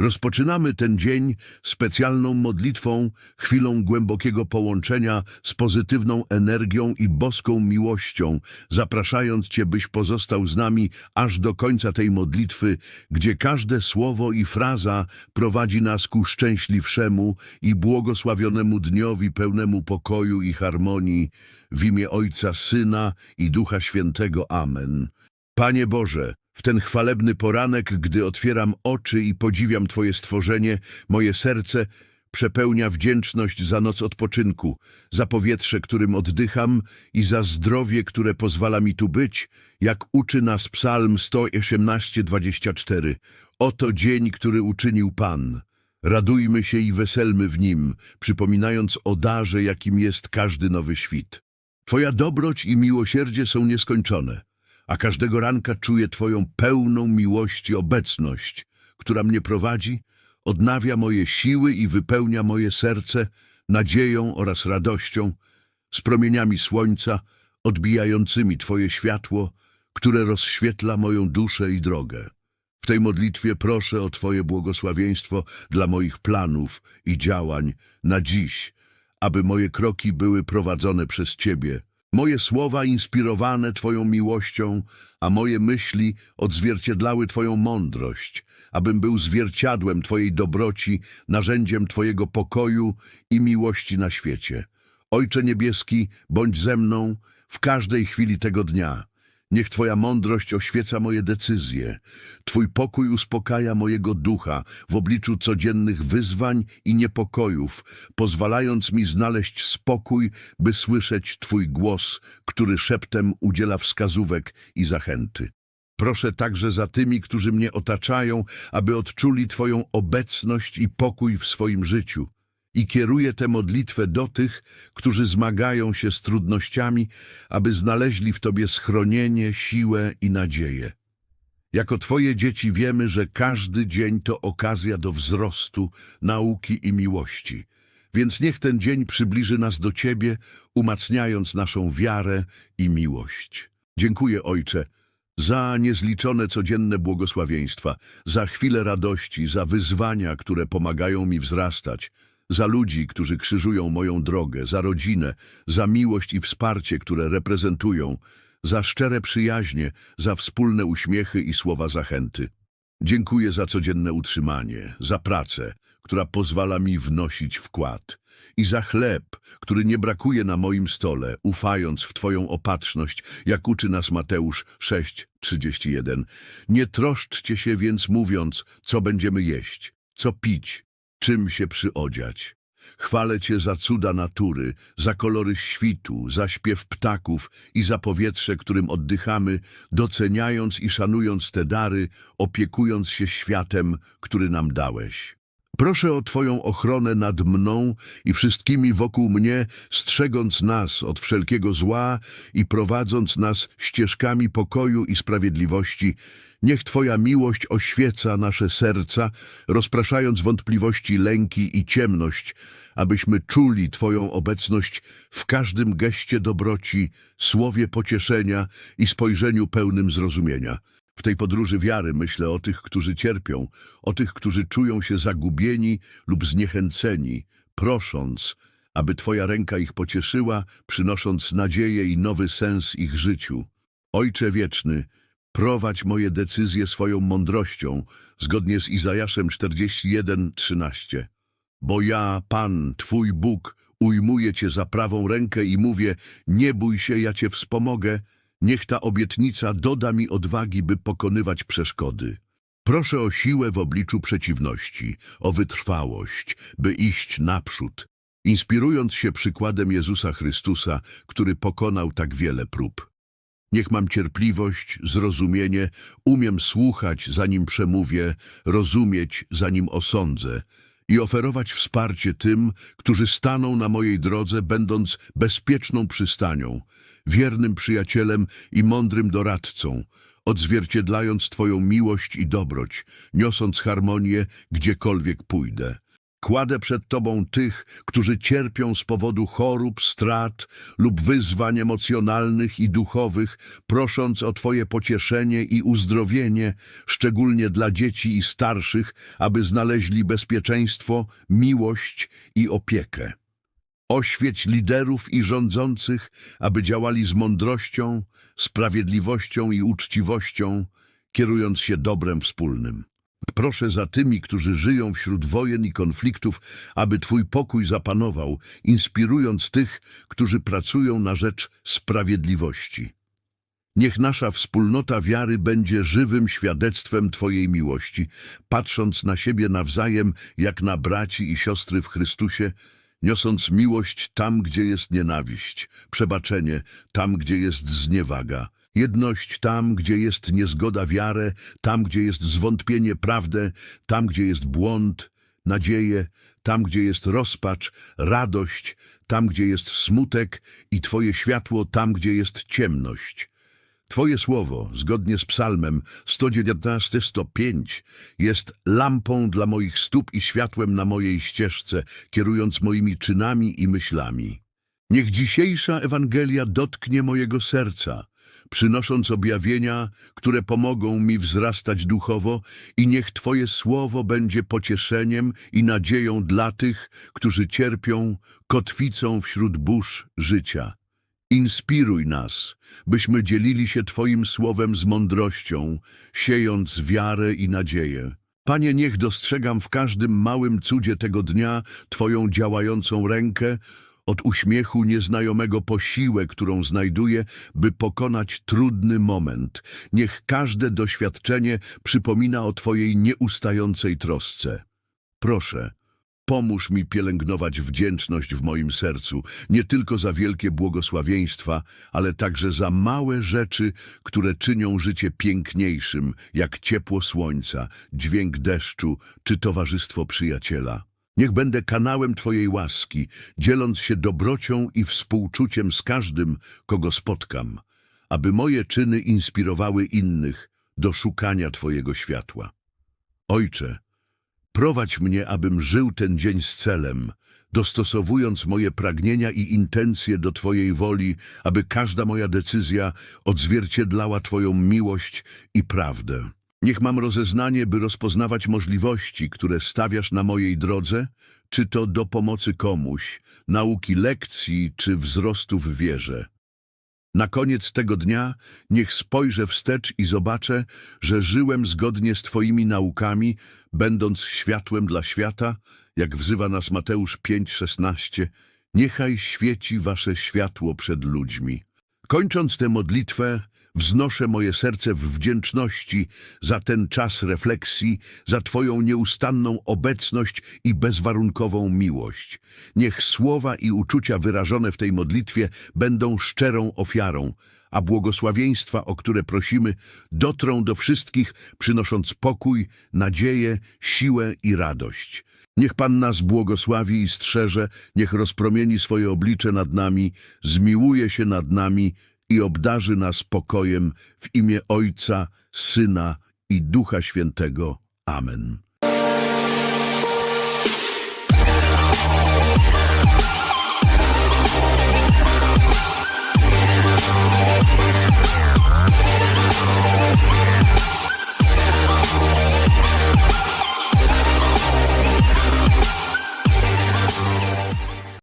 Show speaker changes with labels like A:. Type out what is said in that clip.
A: Rozpoczynamy ten dzień specjalną modlitwą, chwilą głębokiego połączenia z pozytywną energią i boską miłością, zapraszając Cię, byś pozostał z nami aż do końca tej modlitwy, gdzie każde słowo i fraza prowadzi nas ku szczęśliwszemu i błogosławionemu dniowi pełnemu pokoju i harmonii w imię Ojca, Syna i Ducha Świętego. Amen. Panie Boże, w ten chwalebny poranek, gdy otwieram oczy i podziwiam Twoje stworzenie, moje serce przepełnia wdzięczność za noc odpoczynku, za powietrze, którym oddycham i za zdrowie, które pozwala mi tu być, jak uczy nas Psalm 118:24. Oto dzień, który uczynił Pan. Radujmy się i weselmy w nim, przypominając o darze, jakim jest każdy nowy świt. Twoja dobroć i miłosierdzie są nieskończone a każdego ranka czuję Twoją pełną miłości obecność, która mnie prowadzi, odnawia moje siły i wypełnia moje serce nadzieją oraz radością, z promieniami słońca, odbijającymi Twoje światło, które rozświetla moją duszę i drogę. W tej modlitwie proszę o Twoje błogosławieństwo dla moich planów i działań na dziś, aby moje kroki były prowadzone przez Ciebie, Moje słowa inspirowane Twoją miłością, a moje myśli odzwierciedlały Twoją mądrość, abym był zwierciadłem Twojej dobroci, narzędziem Twojego pokoju i miłości na świecie. Ojcze Niebieski, bądź ze mną w każdej chwili tego dnia. Niech Twoja mądrość oświeca moje decyzje. Twój pokój uspokaja mojego ducha w obliczu codziennych wyzwań i niepokojów, pozwalając mi znaleźć spokój, by słyszeć Twój głos, który szeptem udziela wskazówek i zachęty. Proszę także za tymi, którzy mnie otaczają, aby odczuli Twoją obecność i pokój w swoim życiu i kieruję tę modlitwę do tych, którzy zmagają się z trudnościami, aby znaleźli w Tobie schronienie, siłę i nadzieję. Jako Twoje dzieci wiemy, że każdy dzień to okazja do wzrostu, nauki i miłości. Więc niech ten dzień przybliży nas do Ciebie, umacniając naszą wiarę i miłość. Dziękuję, Ojcze, za niezliczone codzienne błogosławieństwa, za chwile radości, za wyzwania, które pomagają mi wzrastać, za ludzi, którzy krzyżują moją drogę, za rodzinę, za miłość i wsparcie, które reprezentują, za szczere przyjaźnie, za wspólne uśmiechy i słowa zachęty. Dziękuję za codzienne utrzymanie, za pracę, która pozwala mi wnosić wkład i za chleb, który nie brakuje na moim stole, ufając w Twoją opatrzność, jak uczy nas Mateusz 6:31. Nie troszczcie się więc mówiąc, co będziemy jeść, co pić, czym się przyodziać. Chwalę Cię za cuda natury, za kolory świtu, za śpiew ptaków i za powietrze, którym oddychamy, doceniając i szanując te dary, opiekując się światem, który nam dałeś. Proszę o Twoją ochronę nad mną i wszystkimi wokół mnie, strzegąc nas od wszelkiego zła i prowadząc nas ścieżkami pokoju i sprawiedliwości. Niech Twoja miłość oświeca nasze serca, rozpraszając wątpliwości, lęki i ciemność, abyśmy czuli Twoją obecność w każdym geście dobroci, słowie pocieszenia i spojrzeniu pełnym zrozumienia. W tej podróży wiary myślę o tych, którzy cierpią, o tych, którzy czują się zagubieni lub zniechęceni, prosząc, aby Twoja ręka ich pocieszyła, przynosząc nadzieję i nowy sens ich życiu. Ojcze wieczny, prowadź moje decyzje swoją mądrością, zgodnie z Izajaszem 41:13. Bo ja, Pan, Twój Bóg, ujmuję Cię za prawą rękę i mówię, nie bój się, ja Cię wspomogę, Niech ta obietnica doda mi odwagi, by pokonywać przeszkody. Proszę o siłę w obliczu przeciwności, o wytrwałość, by iść naprzód, inspirując się przykładem Jezusa Chrystusa, który pokonał tak wiele prób. Niech mam cierpliwość, zrozumienie, umiem słuchać, zanim przemówię, rozumieć, zanim osądzę i oferować wsparcie tym, którzy staną na mojej drodze, będąc bezpieczną przystanią, wiernym przyjacielem i mądrym doradcą, odzwierciedlając Twoją miłość i dobroć, niosąc harmonię gdziekolwiek pójdę. Kładę przed Tobą tych, którzy cierpią z powodu chorób, strat lub wyzwań emocjonalnych i duchowych, prosząc o Twoje pocieszenie i uzdrowienie, szczególnie dla dzieci i starszych, aby znaleźli bezpieczeństwo, miłość i opiekę. Oświeć liderów i rządzących, aby działali z mądrością, sprawiedliwością i uczciwością, kierując się dobrem wspólnym. Proszę za tymi, którzy żyją wśród wojen i konfliktów, aby Twój pokój zapanował, inspirując tych, którzy pracują na rzecz sprawiedliwości. Niech nasza wspólnota wiary będzie żywym świadectwem Twojej miłości, patrząc na siebie nawzajem jak na braci i siostry w Chrystusie, niosąc miłość tam, gdzie jest nienawiść, przebaczenie tam, gdzie jest zniewaga, jedność tam, gdzie jest niezgoda wiarę, tam, gdzie jest zwątpienie prawdę, tam, gdzie jest błąd, nadzieję, tam, gdzie jest rozpacz, radość, tam, gdzie jest smutek i Twoje światło tam, gdzie jest ciemność. Twoje słowo, zgodnie z psalmem 119-105, jest lampą dla moich stóp i światłem na mojej ścieżce, kierując moimi czynami i myślami. Niech dzisiejsza Ewangelia dotknie mojego serca, przynosząc objawienia, które pomogą mi wzrastać duchowo i niech Twoje słowo będzie pocieszeniem i nadzieją dla tych, którzy cierpią kotwicą wśród burz życia. Inspiruj nas, byśmy dzielili się Twoim słowem z mądrością, siejąc wiarę i nadzieję. Panie, niech dostrzegam w każdym małym cudzie tego dnia Twoją działającą rękę, od uśmiechu nieznajomego po siłę, którą znajduję, by pokonać trudny moment. Niech każde doświadczenie przypomina o Twojej nieustającej trosce. Proszę, Pomóż mi pielęgnować wdzięczność w moim sercu, nie tylko za wielkie błogosławieństwa, ale także za małe rzeczy, które czynią życie piękniejszym, jak ciepło słońca, dźwięk deszczu czy towarzystwo przyjaciela. Niech będę kanałem Twojej łaski, dzieląc się dobrocią i współczuciem z każdym, kogo spotkam, aby moje czyny inspirowały innych do szukania Twojego światła. Ojcze, Prowadź mnie, abym żył ten dzień z celem, dostosowując moje pragnienia i intencje do Twojej woli, aby każda moja decyzja odzwierciedlała Twoją miłość i prawdę. Niech mam rozeznanie, by rozpoznawać możliwości, które stawiasz na mojej drodze, czy to do pomocy komuś, nauki lekcji, czy wzrostu w wierze. Na koniec tego dnia niech spojrzę wstecz i zobaczę, że żyłem zgodnie z Twoimi naukami, będąc światłem dla świata, jak wzywa nas Mateusz 5,16, niechaj świeci Wasze światło przed ludźmi. Kończąc tę modlitwę, wznoszę moje serce w wdzięczności za ten czas refleksji, za Twoją nieustanną obecność i bezwarunkową miłość. Niech słowa i uczucia wyrażone w tej modlitwie będą szczerą ofiarą, a błogosławieństwa, o które prosimy, dotrą do wszystkich, przynosząc pokój, nadzieję, siłę i radość. Niech Pan nas błogosławi i strzeże, niech rozpromieni swoje oblicze nad nami, zmiłuje się nad nami i obdarzy nas pokojem w imię Ojca, Syna i Ducha Świętego. Amen.